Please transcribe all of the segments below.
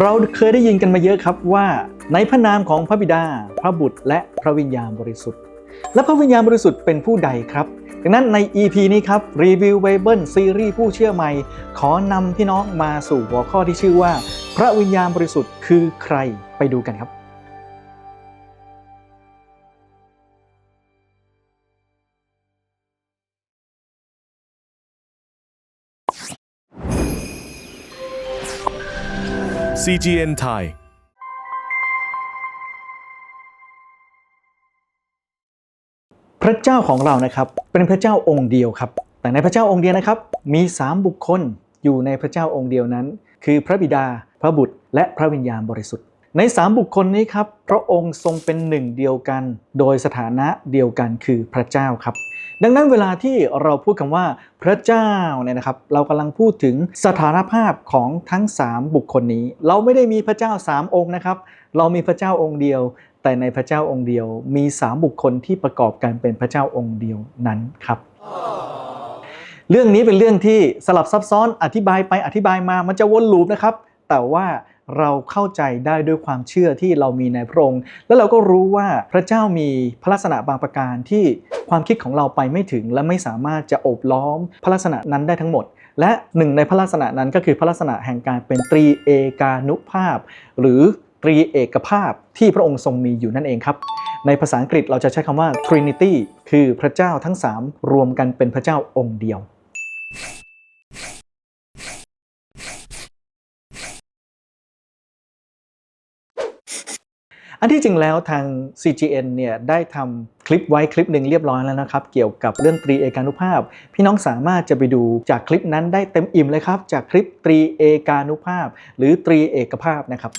เราเคยได้ยินกันมาเยอะครับว่าในพระนามของพระบิดา พระบุตร และพระวิญญาณบริสุทธิ์ และพระวิญญาณบริสุทธิ์เป็นผู้ใดครับดังนั้นใน EP นี้ครับรีวิวไบเบิลซีรีส์ผู้เชื่อใหม่ ขอนำพี่น้องมาสู่หัวข้อที่ชื่อว่า พระวิญญาณบริสุทธิ์คือใครไปดูกันครับ CGN Thai พระเจ้าของเรานะครับเป็นพระเจ้าองค์เดียวครับ แต่ในพระเจ้าองค์เดียวนะครับมี 3 บุคคลอยู่ในพระเจ้าองค์เดียวนั้น คือพระบิดา พระบุตร และพระวิญญาณบริสุทธิ์ ใน 3 บุคคลนี้ครับพระองค์ทรงเป็นหนึ่งเดียวกัน โดยสถานะเดียวกันคือพระเจ้าครับ ดังนั้นเวลาที่เราพูดคำว่าพระเจ้าเนี่ยนะครับ เรากำลังพูดถึงสถานภาพของทั้ง 3 บุคคลนี้ เราไม่ได้มีพระเจ้า 3 องค์นะครับ เรามีพระเจ้าองค์เดียว แต่ในพระเจ้าองค์เดียว มี 3 บุคคลที่ประกอบกันเป็นพระเจ้าองค์เดียวนั้นครับ เรื่องนี้เป็นเรื่องที่สลับซับซ้อนอธิบายไปอธิบายมามันจะวนลูปนะครับ แต่ว่า เราเข้าใจได้ด้วยความเชื่อที่เรามีในพระองค์ แล้วเราก็รู้ว่าพระเจ้ามีพระลักษณะบางประการที่ความคิดของเราไปไม่ถึง และไม่สามารถจะอบล้อมพระลักษณะนั้นได้ทั้งหมด และหนึ่งในพระลักษณะนั้นก็คือพระลักษณะแห่งการเป็นตรีเอกานุภาพ หรือตรีเอกภาพที่พระองค์ทรงมีอยู่นั่นเองครับในภาษาอังกฤษเราจะใช้คำว่า Trinity คือพระเจ้าทั้ง 3 รวมกันเป็นพระเจ้าองค์เดียว อั นที่จริงแล้วทาง CGN เนี่ยได้ทำคลิปไว้คลิปหนึ่งเรียบร้อยแล้วนะครับ เกี่ยวกับเรื่องตรีเอกานุภาพ พี่น้องสามารถจะไปดูจากคลิปนั้นได้เต็มอิ่มเลยครับ จากคลิปตรีเอกานุภาพ หรือตรีเอกภาพนะครับ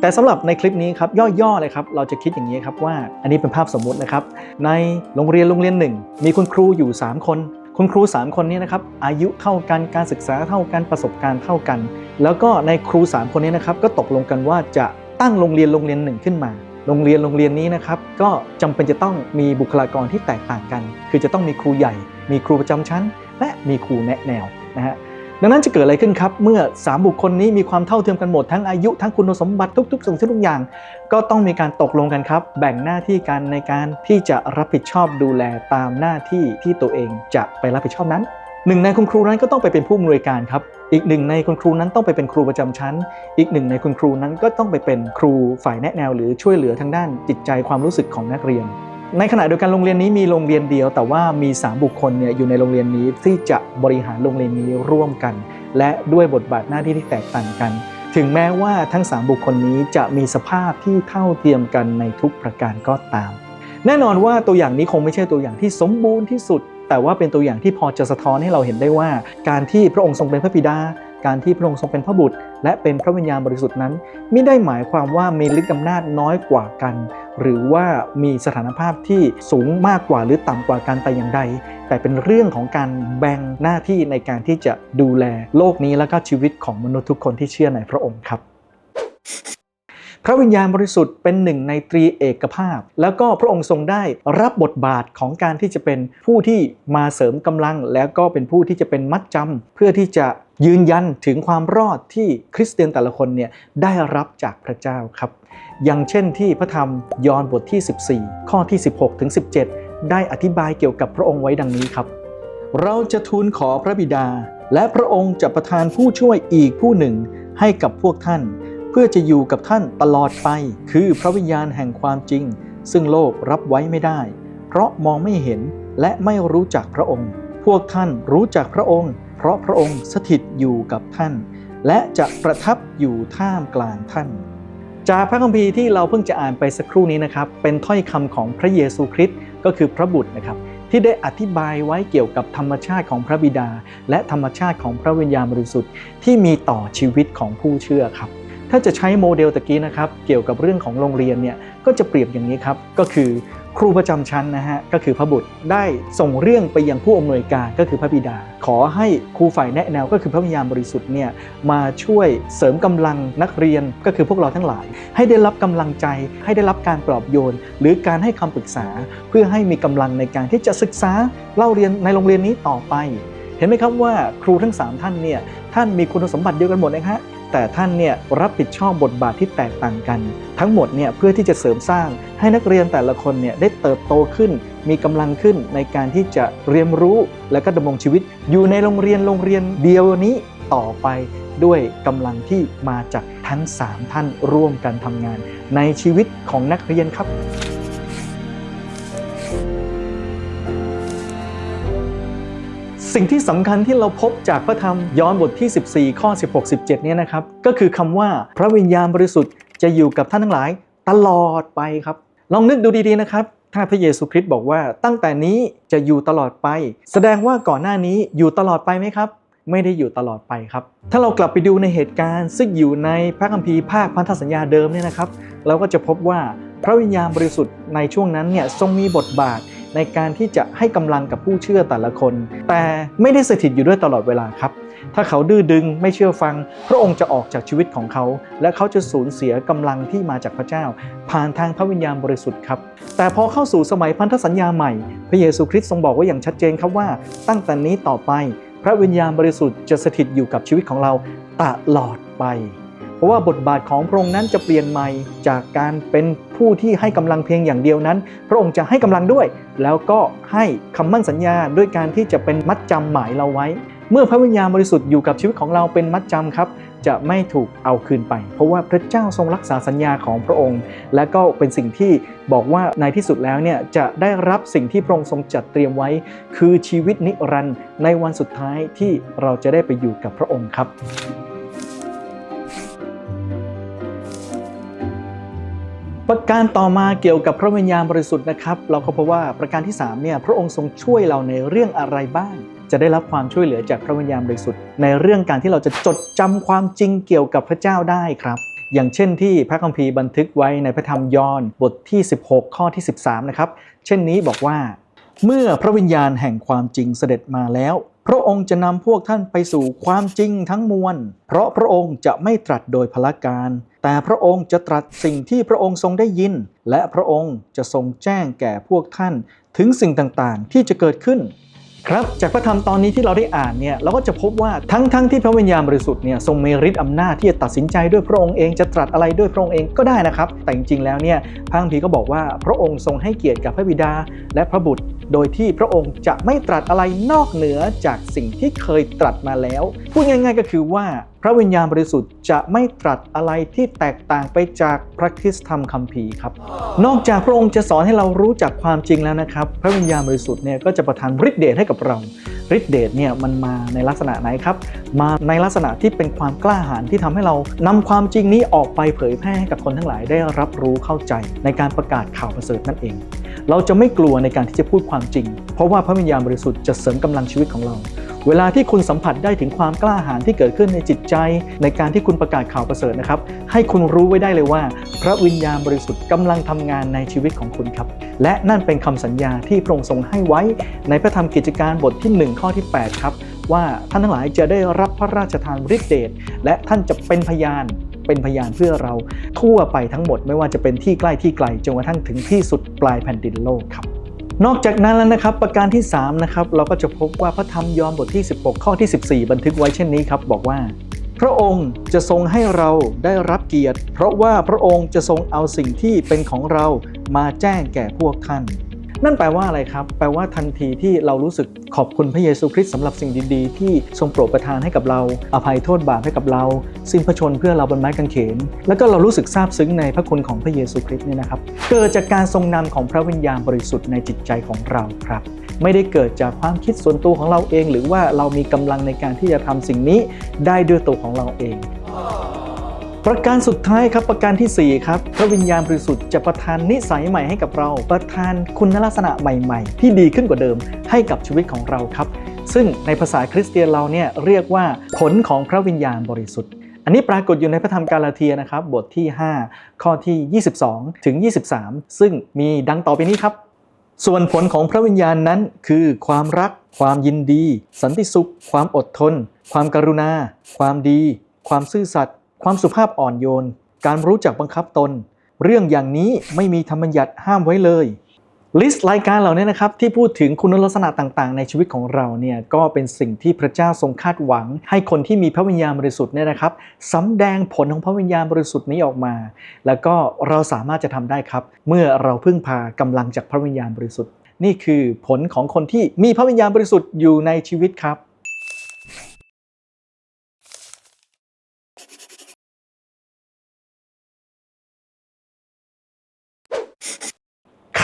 แต่สำหรับในคลิปนี้ครับย่อๆเลยครับเราจะคิดอย่างนี้ครับว่า อันนี้เป็นภาพสมมุตินะครับ ในโรงเรียนโรงเรียนหนึ่งมีคุณครูอยู่ 3 คนคุณครู 3 คนนี้นะครับอายุเท่ากันการศึกษาเท่ากันประสบการณ์เท่ากัน แล้วก็ในครู 3 คนนี้นะครับก็ตกลงกันว่าจะตั้งโรงเรียนโรงเรียนหนึ่งขึ้นมา โรงเรียนโรงเรียนนี้นะครับก็จำเป็นจะต้องมีบุคลากรที่แตกต่างกัน คือจะต้องมีครูใหญ่ มีครูประจำชั้น และมีครูแนะแนวนะฮะดังนั้นจะเกิดอะไรขึ้นครับ เมื่อ 3 บุคคลนี้มีความเท่าเทียมกันหมดทั้งอายุทั้งคุณสมบัติทุกๆสิ่งทุกอย่าง ก็ต้องมีการตกลงกันครับ แบ่งหน้าที่กันในการที่จะรับผิดชอบดูแลตามหน้าที่ที่ตัวเองจะไปรับผิดชอบนั้น หนึ่งในคุณครูนั้นก็ต้องไปเป็นผู้อำนวยการครับ อีกหนึ่งในคุณครูนั้นต้องไปเป็นครูประจำชั้น อีกหนึ่งในคุณครูนั้นก็ต้องไปเป็นครูฝ่ายแนะแนว หรือช่วยเหลือทางด้านจิตใจความรู้สึกของนักเรียน ในขณะเดียวกันโรงเรียนนี้มีโรงเรียนเดียว แต่ว่ามี 3 บุคคลเนี่ยอยู่ในโรงเรียนนี้ที่จะบริหารโรงเรียนนี้ร่วมกัน และด้วยบทบาทหน้าที่ที่แตกต่างกัน ถึงแม้ว่าทั้ง 3 บุคคลนี้จะมีสภาพที่เท่าเทียมกันในทุกประการก็ตาม แน่นอนว่าตัวอย่างนี้คงไม่ใช่ตัวอย่างที่สมบูรณ์ที่สุด แต่ว่าเป็นตัวอย่างที่พอจะสะท้อนให้เราเห็นได้ว่า การที่พระองค์ทรงเป็นพระบิดา การที่พระองค์ทรงเป็นพระบุตร และเป็นพระวิญญาณบริสุทธิ์นั้น ไม่ได้หมายความว่ามีฤทธิ์อำนาจน้อยกว่ากัน หรือว่ามีสถานภาพที่สูงมากกว่าหรือต่ำกว่ากันแต่อย่างใด แต่เป็นเรื่องของการแบ่งหน้าที่ในการที่จะดูแลโลกนี้และก็ชีวิตของมนุษย์ทุกคนที่เชื่อในพระองค์ครับ พระวิญญาณบริสุทธิ์เป็นหนึ่งในตรีเอกภาพ แล้วก็พระองค์ทรงได้รับบทบาทของการที่จะเป็นผู้ที่มาเสริมกำลัง แล้วก็เป็นผู้ที่จะเป็นมัดจำเพื่อที่จะยืนยันถึงความรอดที่คริสเตียนแต่ละคนเนี่ยได้รับจากพระเจ้าครับ อย่างเช่นที่พระธรรมยอห์นบทที่ 14 ข้อที่ 16ถึง17 ได้อธิบายเกี่ยวกับพระองค์ไว้ดังนี้ครับ เราจะทูลขอพระบิดา และพระองค์จะประทานผู้ช่วยอีกผู้หนึ่งให้กับพวกท่าน เพื่อจะอยู่กับท่านตลอดไป คือพระวิญญาณแห่งความจริง ซึ่งโลกรับไว้ไม่ได้ เพราะมองไม่เห็นและไม่รู้จักพระองค์ พวกท่านรู้จักพระองค์ เพราะพระองค์สถิตอยู่กับท่าน และจะประทับอยู่ท่ามกลางท่าน จากพระคัมภีร์ที่เราเพิ่งจะอ่านไปสักครู่นี้นะครับ เป็นถ้อยคำของพระเยซูคริสต์ก็คือพระบุตรนะครับที่ได้อธิบายไว้เกี่ยวกับธรรมชาติของพระบิดา และธรรมชาติของพระวิญญาณบริสุทธิ์ที่มีต่อชีวิตของผู้เชื่อครับ ถ้าจะใช้โมเดลตะกี้นะครับเกี่ยวกับเรื่องของโรงเรียนเนี่ยก็จะเปรียบอย่างนี้ครับก็คือครูประจำชั้นนะฮะก็คือพระบุตรได้ส่งเรื่องไปยังผู้อำนวยการก็คือพระบิดา ขอให้ครูฝ่ายแนะแนวก็คือพระวิญญาณบริสุทธิ์เนี่ยมาช่วยเสริมกำลังนักเรียนก็คือพวกเราทั้งหลาย ให้ได้รับกำลังใจ ให้ได้รับการปลอบโยน หรือการให้คำปรึกษา เพื่อให้มีกำลังในการที่จะศึกษาเล่าเรียนในโรงเรียนนี้ต่อไป เห็นไหมครับว่าครูทั้ง 3 ท่านเนี่ยท่านมีคุณสมบัติเดียวกันหมดนะฮะ แต่ท่านเนี่ยรับผิดชอบบทบาทที่แตกต่างกัน ทั้งหมดเนี่ยเพื่อที่จะเสริมสร้างให้นักเรียนแต่ละคนเนี่ยได้เติบโตขึ้น มีกำลังขึ้นในการที่จะเรียนรู้และก็ดำรงชีวิต อยู่ในโรงเรียนโรงเรียนเดียวนี้ต่อไปด้วยกำลังที่มาจากทั้ง 3 ท่านร่วมกันทำงาน ในชีวิตของนักเรียนครับ สิ่งที่สำคัญที่เราพบจากพระธรรมย้อนบทที่ 14 ข้อ 16 17 เนี่ยนะครับ ก็คือคำว่าพระวิญญาณบริสุทธิ์จะอยู่กับท่านทั้งหลายตลอดไปครับ ลองนึกดูดีๆนะครับ ถ้าพระเยซูคริสต์บอกว่าตั้งแต่นี้จะอยู่ตลอดไป แสดงว่าก่อนหน้านี้อยู่ตลอดไปไหมครับ ไม่ได้อยู่ตลอดไปครับ ถ้าเรากลับไปดูในเหตุการณ์ ซึ่งอยู่ในพระคัมภีร์ภาคพันธสัญญาเดิมเนี่ยนะครับ เราก็จะพบว่าพระวิญญาณบริสุทธิ์ในช่วงนั้นเนี่ยทรงมีบทบาท ในการที่จะให้กำลังกับผู้เชื่อแต่ละคน แต่ไม่ได้สถิตอยู่ด้วยตลอดเวลาครับ ถ้าเขาดื้อดึงไม่เชื่อฟัง พระองค์จะออกจากชีวิตของเขา และเขาจะสูญเสียกำลังที่มาจากพระเจ้า ผ่านทางพระวิญญาณบริสุทธิ์ครับ แต่พอเข้าสู่สมัยพันธสัญญาใหม่ พระเยซูคริสต์ทรงบอกไว้อย่างชัดเจนครับว่า ตั้งแต่นี้ต่อไป พระวิญญาณบริสุทธิ์จะสถิตอยู่กับชีวิตของเราตลอดไป เพราะว่าบทบาทของพระองค์นั้นจะเปลี่ยนใหม่จากการเป็นผู้ที่ให้กำลังเพียงอย่างเดียวนั้น พระองค์จะให้กำลังด้วย แล้วก็ให้คำมั่นสัญญาด้วยการที่จะเป็นมัดจำหมายเราไว้ เมื่อพระวิญญาณบริสุทธิ์อยู่กับชีวิตของเราเป็นมัดจำครับ จะไม่ถูกเอาคืนไป เพราะว่าพระเจ้าทรงรักษาสัญญาของพระองค์ และก็เป็นสิ่งที่บอกว่าในที่สุดแล้วเนี่ยจะได้รับสิ่งที่พระองค์ทรงจัดเตรียมไว้ คือชีวิตนิรันดร์ในวันสุดท้ายที่เราจะได้ไปอยู่กับพระองค์ครับ ประการต่อมาเกี่ยวกับพระวิญญาณบริสุทธิ์นะครับ เราก็พบว่าประการที่3เนี่ยพระองค์ทรงช่วยเราในเรื่องอะไรบ้าง จะได้รับความช่วยเหลือจากพระวิญญาณบริสุทธิ์ ในเรื่องการที่เราจะจดจำความจริงเกี่ยวกับพระเจ้าได้ครับ อย่างเช่นที่พระคัมภีร์บันทึกไว้ในพระธรรมยอห์นบทที่ 16 ข้อที่ 13 นะครับ เช่นนี้บอกว่า เมื่อพระวิญญาณแห่งความจริงเสด็จมาแล้วพระองค์จะนำพวกท่านไปสู่ความจริงทั้งมวล เพราะพระองค์จะไม่ตรัสโดยพละการ แต่พระองค์จะตรัสสิ่งที่พระองค์ทรงได้ยิน และพระองค์จะทรงแจ้งแก่พวกท่านถึงสิ่งต่างๆ ที่จะเกิดขึ้น ครับจากพระธรรมตอนนี้ที่เราได้อ่านเนี่ยเราก็จะพบว่าทั้งๆทที่พระวิญญาณบริสุทธิ์เนี่ยทรงมีฤทธิ์อำนาจที่จะตัดสินใจด้วยพระองค์เองจะตรัสอะไรด้วยพระองค์เองก็ได้นะครับ แต่จริงๆแล้วเนี่ยพระคัมภีร์ก็บอกว่าพระองค์ทรงให้เกียรติกับพระบิดาและพระบุตร โดยที่พระองค์จะไม่ตรัสอะไรนอกเหนือจากสิ่งที่เคยตรัสมาแล้ว พูดง่าย ๆ ก็คือว่า พระวิญญาณบริสุทธิ์จะไม่ตรัสอะไรที่แตกต่างไปจากพระคริสตธรรมคัมภีร์ครับ นอกจากพระองค์จะสอนให้เรารู้จักความจริงแล้วนะครับ พระวิญญาณบริสุทธิ์เนี่ยก็จะประทานฤทธิเดชให้กับเราฤทธิเดชเนี่ยมันมาในลักษณะไหนครับ มาในลักษณะที่เป็นความกล้าหาญที่ทำให้เรานำความจริงนี้ออกไปเผยแพร่ให้กับคนทั้งหลายได้รับรู้เข้าใจ ในการประกาศข่าวประเสริฐนั่นเอง เราจะไม่กลัวในการที่จะพูดความจริง เพราะว่าพระวิญญาณบริสุทธิ์จะเสริมกำลังชีวิตของเรา เวลาที่คุณสัมผัสได้ถึงความกล้าหาญที่เกิดขึ้นในจิตใจ ในการที่คุณประกาศข่าวประเสริฐนะครับ ให้คุณรู้ไว้ได้เลยว่า พระวิญญาณบริสุทธิ์กำลังทำงานในชีวิตของคุณครับ และนั่นเป็นคำสัญญาที่พระองค์ทรงให้ไว้ ในพระธรรมกิจการบทที่ 1 ข้อที่ 8 ครับว่าท่านทั้งหลายจะได้รับพระราชทานฤทธิเดชและท่านจะเป็นพยาน เป็นพยานเพื่อเราทั่วไปทั้งหมดไม่ว่าจะเป็นที่ใกล้ที่ไกลจนกระทั่งถึงที่สุดปลายแผ่นดินโลกครับนอกจากนั้นแล้วนะครับประการที่3นะครับเราก็จะพบว่าพระธรรมยอห์นบทที่ 16 ข้อที่ 14 บันทึกไว้เช่นนี้ครับบอกว่า พระองค์จะทรงให้เราได้รับเกียรติ เพราะว่าพระองค์จะทรงเอาสิ่งที่เป็นของเรามาแจ้งแก่พวกท่าน นั่นแปลว่าอะไรครับ แปลว่าทันทีที่เรารู้สึกขอบคุณพระเยซูคริสต์สำหรับสิ่งดีๆ ที่ทรงโปรดประทานให้กับเรา อภัยโทษบาปให้กับเรา สิ้นพระชนเพื่อเราบนไม้กางเขน แล้วก็เรารู้สึกซาบซึ้งในพระคุณของพระเยซูคริสต์เนี่ยนะครับ เกิดจากการทรงนำของพระวิญญาณบริสุทธิ์ในจิตใจของเราครับไม่ได้เกิดจากความคิดส่วนตัวของเราเอง หรือว่าเรามีกำลังในการที่จะทำสิ่งนี้ได้ด้วยตัวของเราเอง ประการสุดท้ายครับประการทีสี่ 4 ครับพระวิญญาณบริสุทธิ์จะประทานนิสัยใหม่ให้กับเรา ประทานคุณลักษณะใหม่ๆ ที่ดีขึ้นกว่าเดิมให้กับชีวิตของเราครับ ซึ่งในภาษาคริสเตียนเราเนี่ยเรียกว่าผลของพระวิญญาณบริสุทธิ์อันนี้ปรากฏอยู่ในพระธรรมกาลาเทียนะครับบทที่ 5 ข้อที่ 22 ถึง 23 ซึ่งมีดังต่อไปนี้ครับ ส่วนผลของพระวิญญาณนั้นคือความรัก ความยินดี สันติสุข ความอดทน ความกรุณา ความดี ความซื่อสัตย์ ความสุภาพอ่อนโยน การรู้จักบังคับตน เรื่องอย่างนี้ไม่มีธรรมบัญญัติห้ามไว้เลย ลิสต์รายการเหล่านี้นะครับที่พูดถึงคุณลักษณะต่างๆ ในชีวิตของเราเนี่ยก็เป็นสิ่งที่พระเจ้าทรงคาดหวัง ให้คนที่มีพระวิญญาณบริสุทธิ์เนี่ยนะครับสำแดงผลของพระวิญญาณบริสุทธิ์นี้ออกมา แล้วก็เราสามารถจะทำได้ครับ เมื่อเราพึ่งพากำลังจากพระวิญญาณบริสุทธิ์ นี่คือผลของคนที่มีพระวิญญาณบริสุทธิ์อยู่ในชีวิตครับ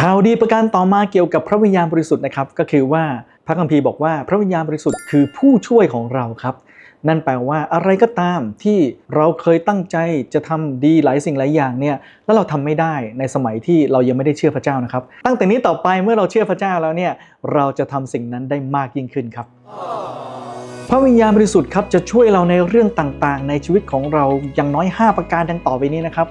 ข่าวดีประการต่อมาเกี่ยวกับพระวิญญาณบริสุทธิ์นะครับก็คือว่าพระคัมภีร์บอกว่าพระวิญญาณบริสุทธิ์คือผู้ช่วยของเราครับ นั่นแปลว่าอะไรก็ตามที่เราเคยตั้งใจจะทำดีหลายสิ่งหลายอย่างเนี่ยแล้วเราทำไม่ได้ในสมัยที่เรายังไม่ได้เชื่อพระเจ้านะครับ ตั้งแต่นี้ต่อไปเมื่อเราเชื่อพระเจ้าแล้วเนี่ยเราจะทำสิ่งนั้นได้มากยิ่งขึ้นครับพระวิญญาณบริสุทธิ์ครับจะช่วยเราในเรื่องต่างๆ ในชีวิตของเราอย่างน้อย 5 ประการดังต่อไปนี้นะครับ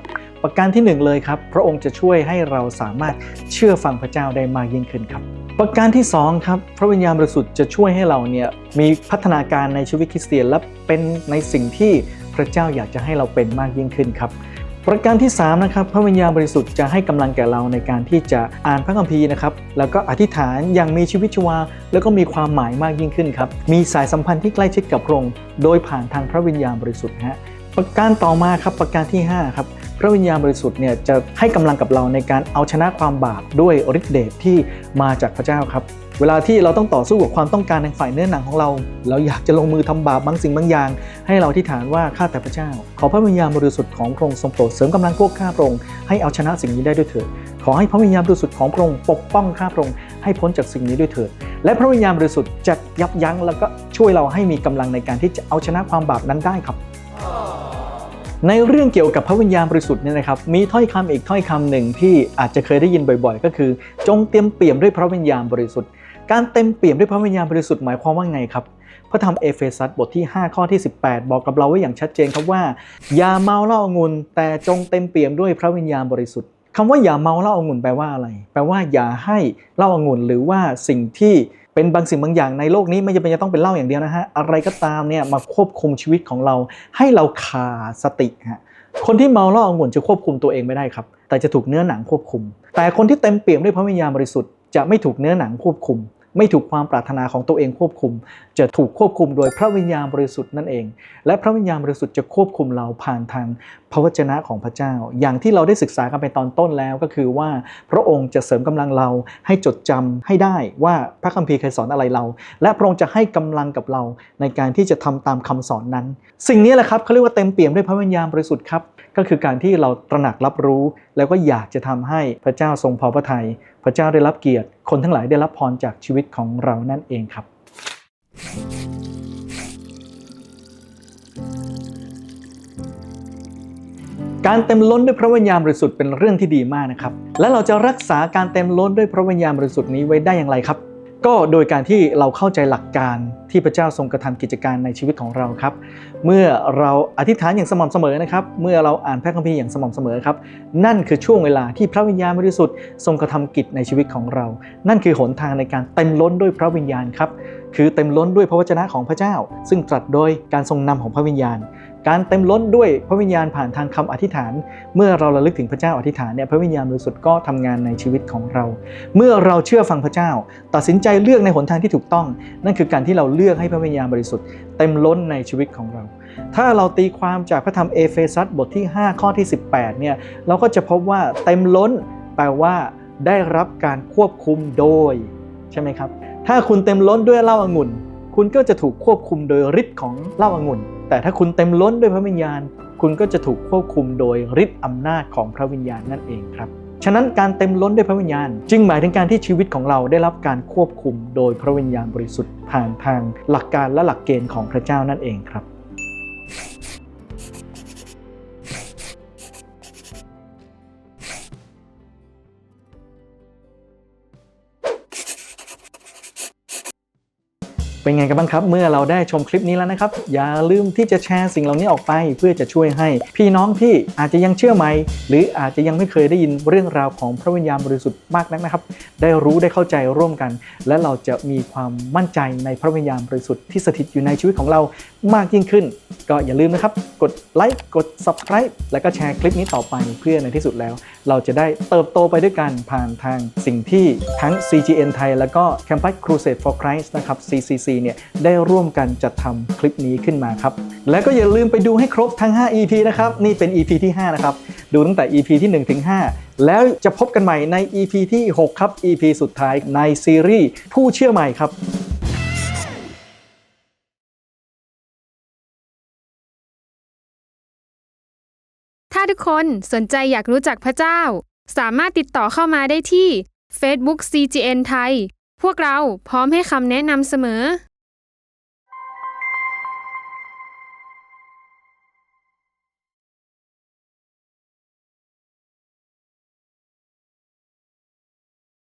ประการที่ 1 เลยครับ พระองค์จะช่วยให้เราสามารถเชื่อฟังพระเจ้าได้มากยิ่งขึ้นครับ ประการที่2ครับพระวิญญาณบริสุทธิ์จะช่วยให้เราเนี่ยมีพัฒนาการในชีวิตคริสเตียนและเป็นในสิ่งที่พระเจ้าอยากจะให้เราเป็นมากยิ่งขึ้นครับประการที่3นะครับพระวิญญาณบริสุทธิ์จะให้กำลังแก่เราในการที่จะอ่านพระคัมภีร์นะครับแล้วก็อธิษฐานอย่างมีชีวิตชีวา แล้วก็มีความหมายมากยิ่งขึ้นครับมีสายสัมพันธ์ที่ใกล้ชิดกับพระองค์โดยผ่านทางพระวิญญาณบริสุทธิ์ฮะประการต่อมาครับประการที่5ครับ พระวิญญาณบริสุทธิ์เนี่ยจะให้กำลังกับเราในการเอาชนะความบาปด้วยฤทธิเดชที่มาจากพระเจ้าครับ เวลาที่เราต้องต่อสู้กับความต้องการในฝ่ายเนื้อหนังของเรา เราอยากจะลงมือทำบาปบางสิ่งบางอย่าง ให้เราที่ฐานว่าข้าแต่พระเจ้า ขอพระวิญญาณบริสุทธิ์ของพระองค์ทรงโปรดเสริมกำลังพวกข้าพระองค์ให้เอาชนะสิ่งนี้ได้ด้วยเถิดขอให้พระวิญญาณบริสุทธิ์ของพระองค์ปกป้องข้าพระองค์ให้พ้นจากสิ่งนี้ด้วยเถิดและพระวิญญาณบริสุทธิ์จะยับยั้งแล้วก็ช่วยเราให้มีกำลังในการที่จะเอาชนะความบาปนั้นได้ครับ ในเรื่องเกี่ยวกับพระวิญญาณบริสุทธิ์เนี่ยนะครับมีถ้อยคำอีกถ้อยคำหนึ่งที่อาจจะเคยได้ยินบ่อยๆ ก็คือ จงเต็มเปี่ยมด้วยพระวิญญาณบริสุทธิ์ การเต็มเปี่ยมด้วยพระวิญญาณบริสุทธิ์หมายความว่าไงครับพระธรรมเอเฟซัสบทที่ 5 ข้อที่ 18 บอกกับเราไว้อย่างชัดเจนครับว่า อย่าเมาเหล้าองุ่นแต่จงเต็มเปี่ยมด้วยพระวิญญาณบริสุทธิ์ คำว่าอย่าเมาเหล้าองุ่นแปลว่าอะไร แปลว่าอย่าให้เหล้าองุ่นหรือว่าสิ่งที่เป็นบางสิ่งบางอย่างในโลกนี้ไม่จำเป็นจะต้องเป็นเหล้าอย่างเดียวนะฮะอะไรก็ตามเนี่ยมาควบคุมชีวิตของเรา ให้เราขาดสติฮะคนที่เมาเหล้าองุ่นจะควบคุมตัวเองไม่ได้ครับ แต่จะถูกเนื้อหนังควบคุม แต่คนที่เต็มเปี่ยมด้วยพระวิญญาณบริสุทธิ์จะไม่ถูกเนื้อหนังควบคุม ไม่ถูกความปรารถนาของตัวเองควบคุม จะถูกควบคุมโดยพระวิญญาณบริสุทธิ์นั่นเอง และพระวิญญาณบริสุทธิ์จะควบคุมเราผ่านทางพระวจนะของพระเจ้า อย่างที่เราได้ศึกษากันไปตอนต้นแล้วก็คือว่าพระองค์จะเสริมกำลังเราให้จดจำให้ได้ว่าพระคัมภีร์เคยสอนอะไรเรา และพระองค์จะให้กำลังกับเราในการที่จะทำตามคำสอนนั้น สิ่งนี้แหละครับเขาเรียกว่าเต็มเปี่ยมด้วยพระวิญญาณบริสุทธิ์ครับ ก็คือการที่เราตระหนักรับรู้ แล้วก็อยากจะทำให้พระเจ้าทรงพอพระทัยพระเจ้าได้รับเกียรติ คนทั้งหลายได้รับพรจากชีวิตของเรานั่นเองครับ การเต็มล้นด้วยพระวิญญาณบริสุทธิ์เป็นเรื่องที่ดีมากนะครับ และเราจะรักษาการเต็มล้นด้วยพระวิญญาณบริสุทธิ์นี้ไว้ได้อย่างไรครับ ก็โดยการที่เราเข้าใจหลักการที่พระเจ้าทรงกระทำกิจการในชีวิตของเราครับ เมื่อเราอธิษฐานอย่างสม่ำเสมอนะครับ เมื่อเราอ่านพระคัมภีร์อย่างสม่ำเสมอครับ นั่นคือช่วงเวลาที่พระวิญญาณบริสุทธิ์ทรงกระทำกิจในชีวิตของเรา นั่นคือหนทางในการเต็มล้นด้วยพระวิญญาณครับ คือเต็มล้นด้วยพระวจนะของพระเจ้า ซึ่งตรัสโดยการทรงนำของพระวิญญาณ การเต็มล้นด้วยพระวิญญาณผ่านทางคำอธิษฐาน เมื่อเราระลึกถึงพระเจ้าอธิษฐานเนี่ยพระวิญญาณบริสุทธิ์ก็ทำงานในชีวิตของเรา เมื่อเราเชื่อฟังพระเจ้า ตัดสินใจเลือกในหนทางที่ถูกต้อง นั่นคือการที่เราเลือกให้พระวิญญาณบริสุทธิ์เต็มล้นในชีวิตของเรา ถ้าเราตีความจากพระธรรมเอเฟซัสบทที่ 5 ข้อที่ 18เนี่ยเราก็จะพบว่าเต็มล้น แปลว่า ได้รับการควบคุมโดย ใช่ไหมครับ ถ้าคุณเต็มล้นด้วยเหล้าองุ่น คุณก็จะถูกควบคุมโดยฤทธิ์ของเหล้าองุ่น แต่ถ้าคุณเต็มล้นด้วยพระวิญญาณ คุณก็จะถูกควบคุมโดยฤทธิ์อำนาจของพระวิญญาณนั่นเองครับฉะนั้นการเต็มล้นด้วยพระวิญญาณ จึงหมายถึงการที่ชีวิตของเราได้รับการควบคุมโดยพระวิญญาณบริสุทธิ์ผ่านทางหลักการและหลักเกณฑ์ของพระเจ้านั่นเองครับ เป็นไงกันบ้างครับ เมื่อเราได้ชมคลิปนี้แล้วนะครับ อย่าลืมที่จะแชร์สิ่งเหล่านี้ออกไป เพื่อจะช่วยให้ พี่น้องที่อาจจะยังเชื่อไหมหรืออาจจะยังไม่เคยได้ยินเรื่องราวของพระวิญญาณบริสุทธิ์มากนักนะครับ ได้รู้ได้เข้าใจร่วมกัน และเราจะมีความมั่นใจในพระวิญญาณบริสุทธิ์ที่สถิตอยู่ในชีวิตของเรามากยิ่งขึ้น ก็อย่าลืมนะครับ กดไลค์กด subscribe แล้วก็แชร์คลิปนี้ต่อไปเพื่อในที่สุดแล้ว เราจะได้เติบโตไปด้วยกันผ่านทางสิ่งที่ทั้ง CGN ไทย แล้วก็ Campus Crusade for Christ นะครับ CCC เนี่ยได้ร่วมกันจัดทำคลิปนี้ขึ้นมาครับ และก็อย่าลืมไปดูให้ครบทั้ง 5 EP นะครับ นี่เป็น EP ที่ 5 นะครับ ดูตั้งแต่ EP ที่ 1 ถึง 5 แล้วจะพบกันใหม่ใน EP ที่ 6 ครับ EP สุดท้ายในซีรีส์ผู้เชื่อใหม่ครับถ้าทุกคนสนใจอยากรู้จักพระเจ้า สามารถติดต่อเข้ามาได้ที่ Facebook CGN ไทย พวกเราพร้อมให้คำแนะนำเสมอ